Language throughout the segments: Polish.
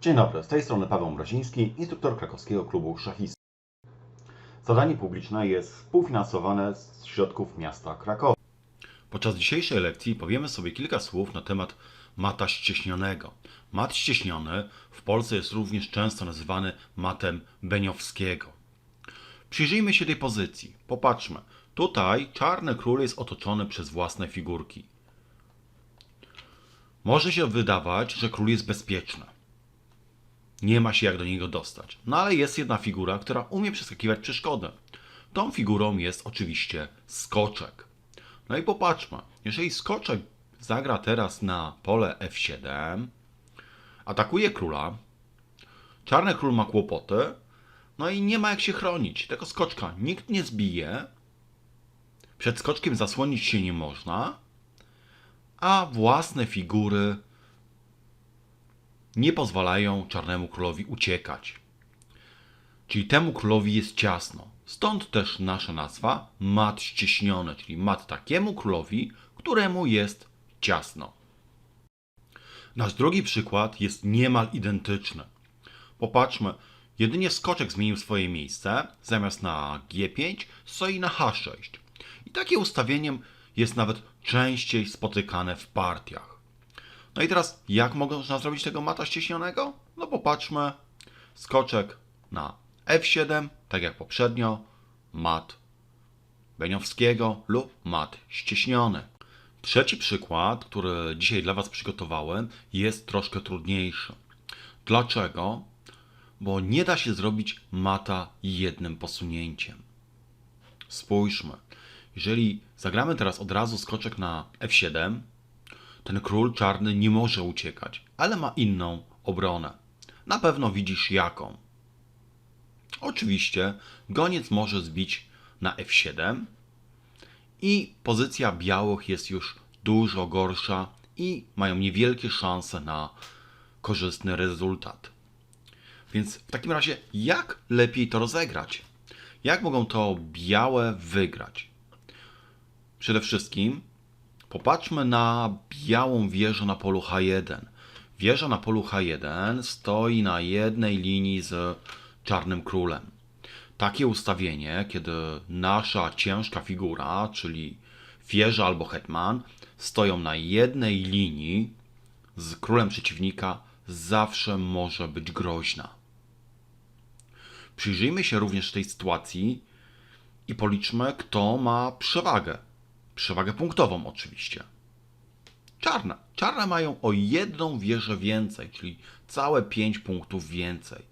Dzień dobry, z tej strony Paweł Mroziński, instruktor krakowskiego klubu szachistów. Zadanie publiczne jest współfinansowane z środków miasta Krakowa. Podczas dzisiejszej lekcji powiemy sobie kilka słów na temat mata ścieśnionego. Mat ścieśniony w Polsce jest również często nazywany matem Beniowskiego. Przyjrzyjmy się tej pozycji. Popatrzmy. Tutaj czarny król jest otoczony przez własne figurki. Może się wydawać, że król jest bezpieczny. Nie ma się jak do niego dostać. No ale jest jedna figura, która umie przeskakiwać przeszkody. Tą figurą jest oczywiście skoczek. No i popatrzmy, jeżeli skoczek zagra teraz na pole F7, atakuje króla, czarny król ma kłopoty, no i nie ma jak się chronić. Tego skoczka nikt nie zbije, przed skoczkiem zasłonić się nie można, a własne figury nie pozwalają czarnemu królowi uciekać. Czyli temu królowi jest ciasno. Stąd też nasza nazwa mat ścieśniony, czyli mat takiemu królowi, któremu jest ciasno. Nasz drugi przykład jest niemal identyczny. Popatrzmy, jedynie skoczek zmienił swoje miejsce, zamiast na G5 stoi na H6. I takie ustawieniem jest nawet częściej spotykane w partiach. No i teraz, jak można zrobić tego mata ścieśnionego? No popatrzmy, skoczek na F7, tak jak poprzednio, mat Beniowskiego lub mat ścieśniony. Trzeci przykład, który dzisiaj dla Was przygotowałem, jest troszkę trudniejszy. Dlaczego? Bo nie da się zrobić mata jednym posunięciem. Spójrzmy. Jeżeli zagramy teraz od razu skoczek na F7, ten król czarny nie może uciekać, ale ma inną obronę. Na pewno widzisz jaką. Oczywiście goniec może zbić na F7 i pozycja białych jest już dużo gorsza i mają niewielkie szanse na korzystny rezultat. Więc w takim razie, jak lepiej to rozegrać? Jak mogą to białe wygrać? Przede wszystkim popatrzmy na białą wieżę na polu H1. Wieża na polu H1 stoi na jednej linii z czarnym królem. Takie ustawienie, kiedy nasza ciężka figura, czyli wieża albo hetman, stoją na jednej linii z królem przeciwnika, zawsze może być groźna. Przyjrzyjmy się również tej sytuacji i policzmy, kto ma przewagę. Przewagę punktową oczywiście. Czarne. Czarne mają o jedną wieżę więcej, czyli całe 5 punktów więcej.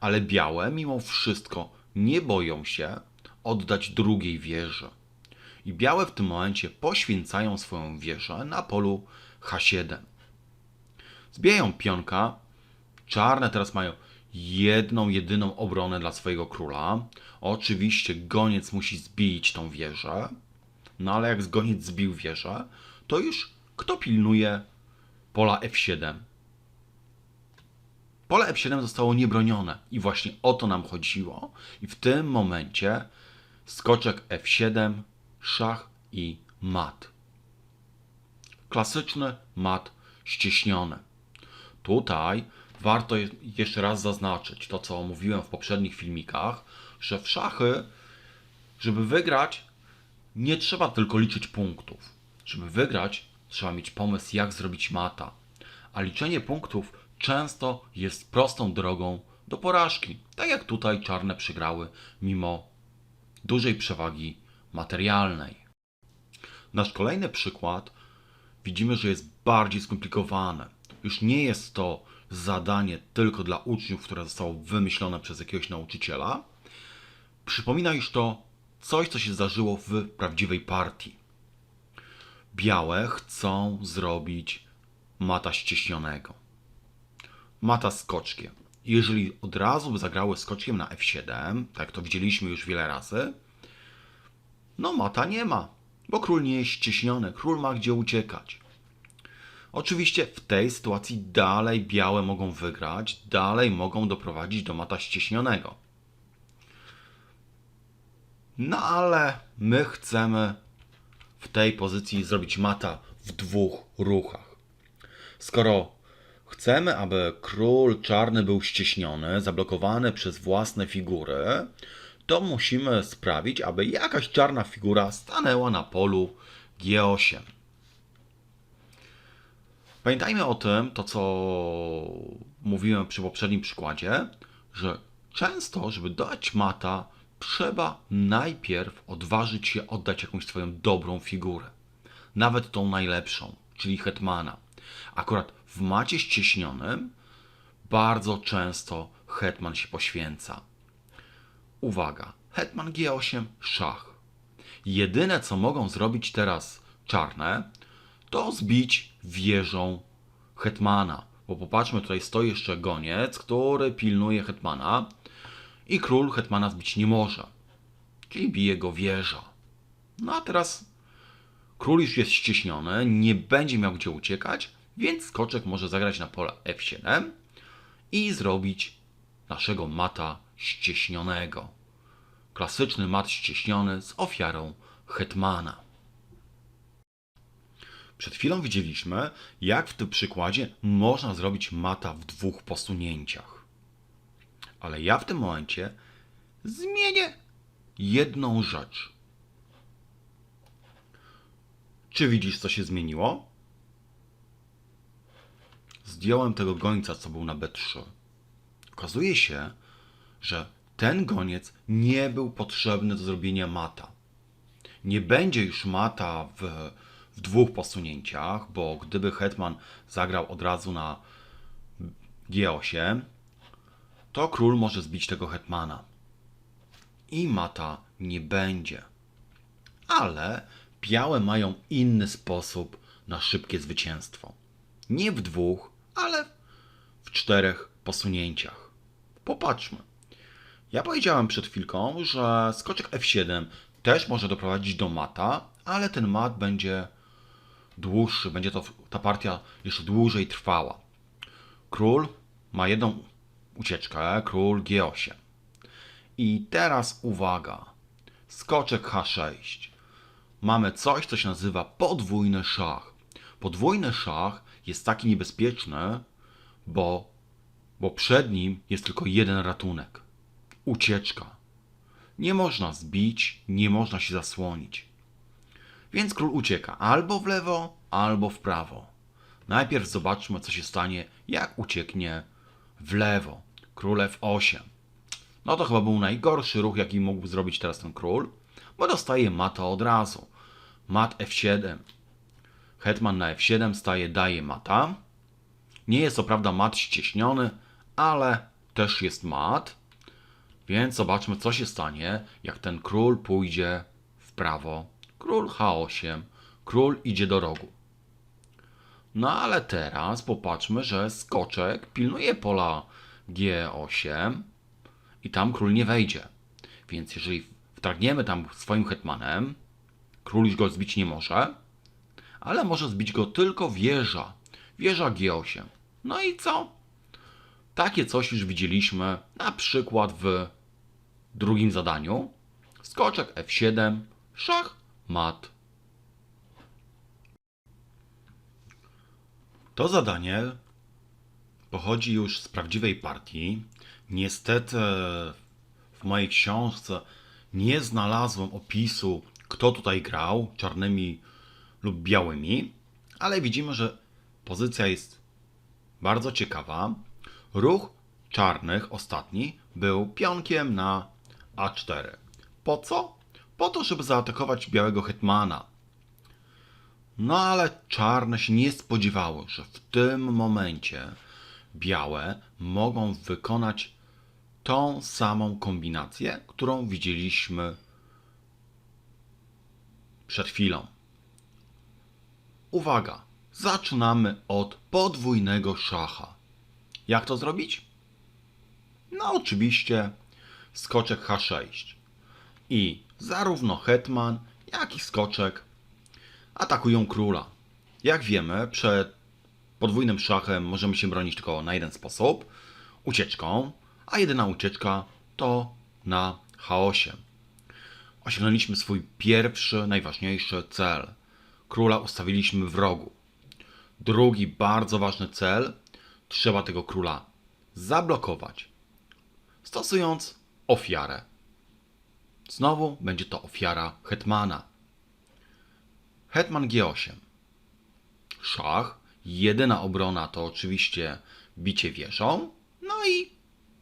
Ale białe mimo wszystko nie boją się oddać drugiej wieży. I białe w tym momencie poświęcają swoją wieżę na polu H7. Zbijają pionka. Czarne teraz mają jedną, jedyną obronę dla swojego króla. Oczywiście goniec musi zbić tą wieżę. No ale jak goniec zbił wieżę, to już kto pilnuje pola F7? Pole F7 zostało niebronione i właśnie o to nam chodziło. I w tym momencie skoczek F7, szach i mat. Klasyczny mat ścieśniony. Tutaj warto je- jeszcze raz zaznaczyć to, co mówiłem w poprzednich filmikach, że w szachy, żeby wygrać, nie trzeba tylko liczyć punktów. Żeby wygrać, trzeba mieć pomysł, jak zrobić mata. A liczenie punktów często jest prostą drogą do porażki. Tak jak tutaj czarne przegrały, mimo dużej przewagi materialnej. Nasz kolejny przykład widzimy, że jest bardziej skomplikowane. Już nie jest to zadanie tylko dla uczniów, które zostało wymyślone przez jakiegoś nauczyciela. Przypomina już to coś, co się zdarzyło w prawdziwej partii. Białe chcą zrobić mata ścieśnionego. Mata skoczkiem. Jeżeli od razu by zagrały skoczkiem na F7, tak to widzieliśmy już wiele razy, no mata nie ma, bo król nie jest ścieśniony, król ma gdzie uciekać. Oczywiście w tej sytuacji dalej białe mogą wygrać, dalej mogą doprowadzić do mata ścieśnionego. No ale my chcemy w tej pozycji zrobić mata w dwóch ruchach. Skoro chcemy, aby król czarny był ścieśniony, zablokowany przez własne figury, to musimy sprawić, aby jakaś czarna figura stanęła na polu G8. Pamiętajmy o tym, to co mówiłem przy poprzednim przykładzie, że często, żeby dać mata, trzeba najpierw odważyć się oddać jakąś swoją dobrą figurę. Nawet tą najlepszą, czyli hetmana. Akurat w macie ścieśnionym bardzo często hetman się poświęca. Uwaga, hetman G8, szach. Jedyne co mogą zrobić teraz czarne, to zbić wieżą hetmana. Bo popatrzmy, tutaj stoi jeszcze goniec, który pilnuje hetmana i król hetmana zbić nie może. Czyli bije go wieża. No a teraz król już jest ścieśniony, nie będzie miał gdzie uciekać, więc skoczek może zagrać na pole F7 i zrobić naszego mata ścieśnionego. Klasyczny mat ścieśniony z ofiarą hetmana. Przed chwilą widzieliśmy, jak w tym przykładzie można zrobić mata w dwóch posunięciach. Ale ja w tym momencie zmienię jedną rzecz. Czy widzisz, co się zmieniło? Zdjąłem tego gońca, co był na B3. Okazuje się, że ten goniec nie był potrzebny do zrobienia mata. Nie będzie już mata w, w dwóch posunięciach, bo gdyby hetman zagrał od razu na G8, to król może zbić tego hetmana. I mata nie będzie. Ale białe mają inny sposób na szybkie zwycięstwo. Nie w dwóch, ale w czterech posunięciach. Popatrzmy. Ja powiedziałem przed chwilką, że skoczek F7 też może doprowadzić do mata, ale ten mat będzie dłuższy, będzie to ta partia jeszcze dłużej trwała. Król ma jedną ucieczkę, król G8. I teraz uwaga. Skoczek H6. Mamy coś, co się nazywa podwójny szach. Podwójny szach jest taki niebezpieczny, bo, bo przed nim jest tylko jeden ratunek. Ucieczka. Nie można zbić, nie można się zasłonić. Więc król ucieka albo w lewo, albo w prawo. Najpierw zobaczmy, co się stanie, jak ucieknie w lewo. Król F8. No to chyba był najgorszy ruch, jaki mógł zrobić teraz ten król, bo dostaje mata od razu. Mat F7. Hetman na F7 staje, daje mata. Nie jest to prawda mat ścieśniony, ale też jest mat. Więc zobaczmy, co się stanie, jak ten król pójdzie w prawo. Król H8. Król idzie do rogu. No ale teraz popatrzmy, że skoczek pilnuje pola G8 i tam król nie wejdzie. Więc jeżeli wtargniemy tam swoim hetmanem, król już go zbić nie może, ale może zbić go tylko wieża. Wieża G8. No i co? Takie coś już widzieliśmy na przykład w drugim zadaniu. Skoczek F7, szach, mat. To zadanie pochodzi już z prawdziwej partii. Niestety w mojej książce nie znalazłem opisu, kto tutaj grał, czarnymi lub białymi, ale widzimy, że pozycja jest bardzo ciekawa. Ruch czarnych, ostatni, był pionkiem na A4. Po co? Po to, żeby zaatakować białego hetmana. No ale czarne się nie spodziewały, że w tym momencie białe mogą wykonać tą samą kombinację, którą widzieliśmy przed chwilą. Uwaga, zaczynamy od podwójnego szacha. Jak to zrobić? No oczywiście skoczek H6. I zarówno hetman, jak i skoczek atakują króla. Jak wiemy, przed podwójnym szachem możemy się bronić tylko na jeden sposób ucieczką, a jedyna ucieczka to na H8. Osiągnęliśmy swój pierwszy, najważniejszy cel. Króla ustawiliśmy w rogu. Drugi bardzo ważny cel trzeba tego króla zablokować, stosując ofiarę. Znowu będzie to ofiara hetmana. Hetman G8. Szach. Jedyna obrona to oczywiście bicie wieżą. No i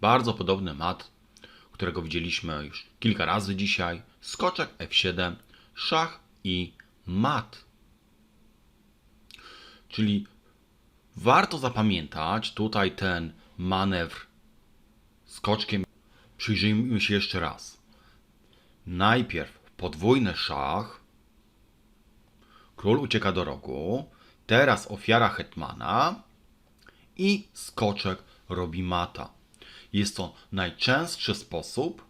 bardzo podobny mat, którego widzieliśmy już kilka razy dzisiaj. Skoczek F7, szach i mat. Czyli warto zapamiętać tutaj ten manewr skoczkiem. Przyjrzyjmy się jeszcze raz. Najpierw podwójny szach. Król ucieka do rogu. Teraz ofiara hetmana. I skoczek robi mata. Jest to najczęstszy sposób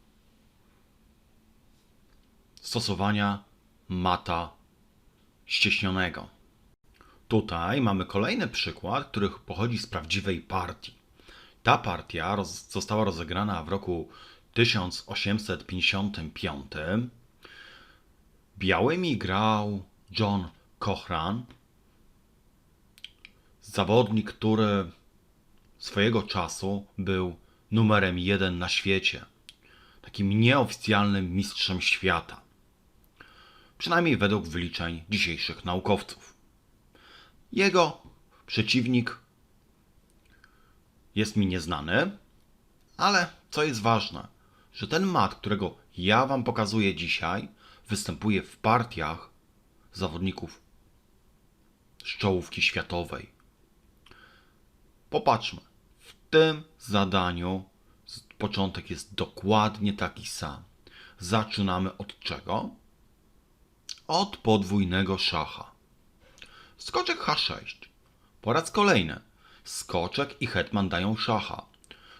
stosowania mata ścieśnionego. Tutaj mamy kolejny przykład, który pochodzi z prawdziwej partii. Ta partia roz, została rozegrana w roku 1855. Białymi grał John Cochran, zawodnik, który swojego czasu był numerem jeden na świecie, takim nieoficjalnym mistrzem świata. Przynajmniej według wyliczeń dzisiejszych naukowców. Jego przeciwnik jest mi nieznany, ale co jest ważne, że ten mat, którego ja Wam pokazuję dzisiaj, występuje w partiach zawodników z czołówki światowej. Popatrzmy, w tym zadaniu początek jest dokładnie taki sam. Zaczynamy od czego? Od podwójnego szacha. Skoczek H6. Po raz kolejny. Skoczek i hetman dają szacha.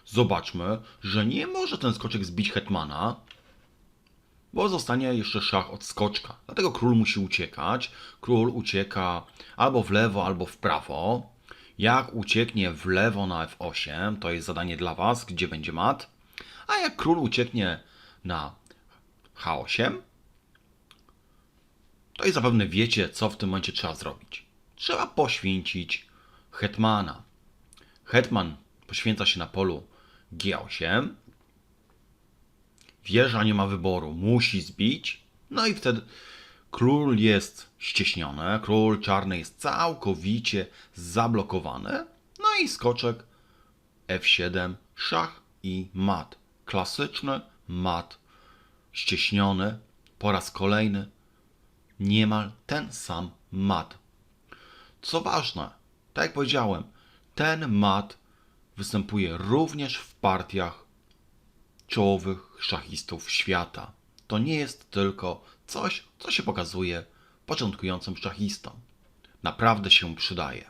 Zobaczmy, że nie może ten skoczek zbić hetmana, bo zostanie jeszcze szach od skoczka. Dlatego król musi uciekać. Król ucieka albo w lewo, albo w prawo. Jak ucieknie w lewo na F8, to jest zadanie dla Was, gdzie będzie mat. A jak król ucieknie na H8, to i zapewne wiecie, co w tym momencie trzeba zrobić. Trzeba poświęcić hetmana. Hetman poświęca się na polu G8. Wieża nie ma wyboru, musi zbić. No i wtedy król jest ścieśniony, król czarny jest całkowicie zablokowany. No i skoczek F7, szach i mat. Klasyczny mat ścieśniony po raz kolejny niemal ten sam mat. Co ważne, tak jak powiedziałem, ten mat występuje również w partiach czołowych szachistów świata. To nie jest tylko coś, co się pokazuje początkującym szachistom. Naprawdę się przydaje.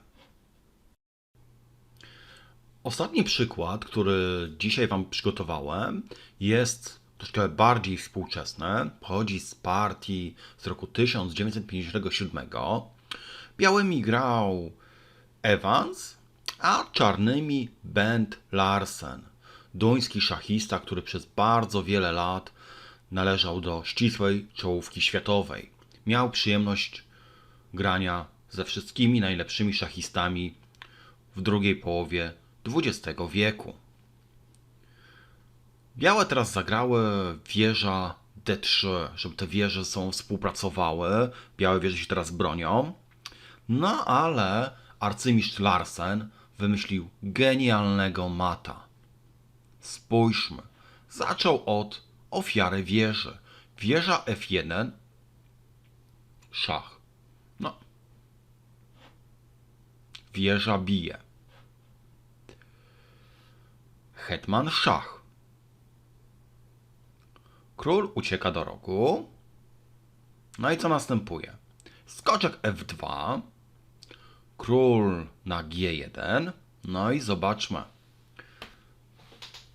Ostatni przykład, który dzisiaj Wam przygotowałem, jest troszkę bardziej współczesny. Pochodzi z partii z roku 1957. Białymi grał Evans, a czarnymi Bent Larsen, duński szachista, który przez bardzo wiele lat należał do ścisłej czołówki światowej. Miał przyjemność grania ze wszystkimi najlepszymi szachistami w drugiej połowie XX wieku. Białe teraz zagrały wieża D3, żeby te wieże sobą współpracowały. Białe wieże się teraz bronią. No ale arcymistrz Larsen wymyślił genialnego mata. Spójrzmy. Zaczął od ofiary wieży. Wieża F1, szach. No. Wieża bije. Hetman szach. Król ucieka do rogu. No i co następuje? Skoczek F2. Król na G1. No i zobaczmy,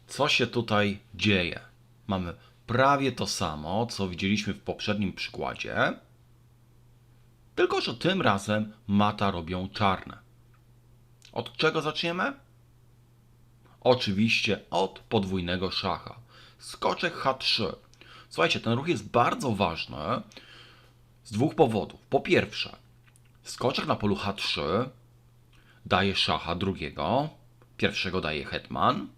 co się tutaj dzieje. Mamy prawie to samo, co widzieliśmy w poprzednim przykładzie. Tylko, że tym razem mata robią czarne. Od czego zaczniemy? Oczywiście od podwójnego szacha. Skoczek H3. Słuchajcie, ten ruch jest bardzo ważny z dwóch powodów. Po pierwsze, skoczek na polu H3 daje szacha drugiego, pierwszego daje hetman,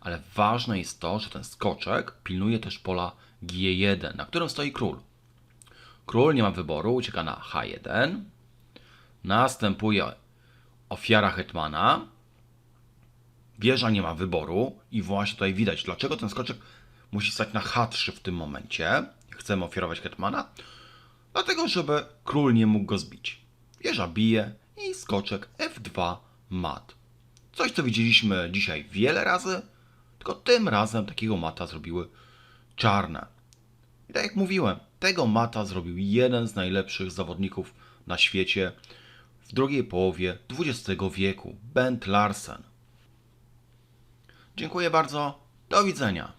ale ważne jest to, że ten skoczek pilnuje też pola G1, na którym stoi król. Król nie ma wyboru, ucieka na H1. Następuje ofiara hetmana. Wieża nie ma wyboru i właśnie tutaj widać, dlaczego ten skoczek musi stać na H3 w tym momencie. Chcemy ofiarować hetmana. Dlatego, żeby król nie mógł go zbić. Wieża bije i skoczek F2 mat. Coś, co widzieliśmy dzisiaj wiele razy, tylko tym razem takiego mata zrobiły czarne. I tak jak mówiłem, tego mata zrobił jeden z najlepszych zawodników na świecie w drugiej połowie XX wieku, Bent Larsen. Dziękuję bardzo, do widzenia.